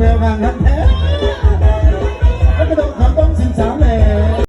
ห่างหันแท้แล้วก็ต้องขับต้องสินสามแหล่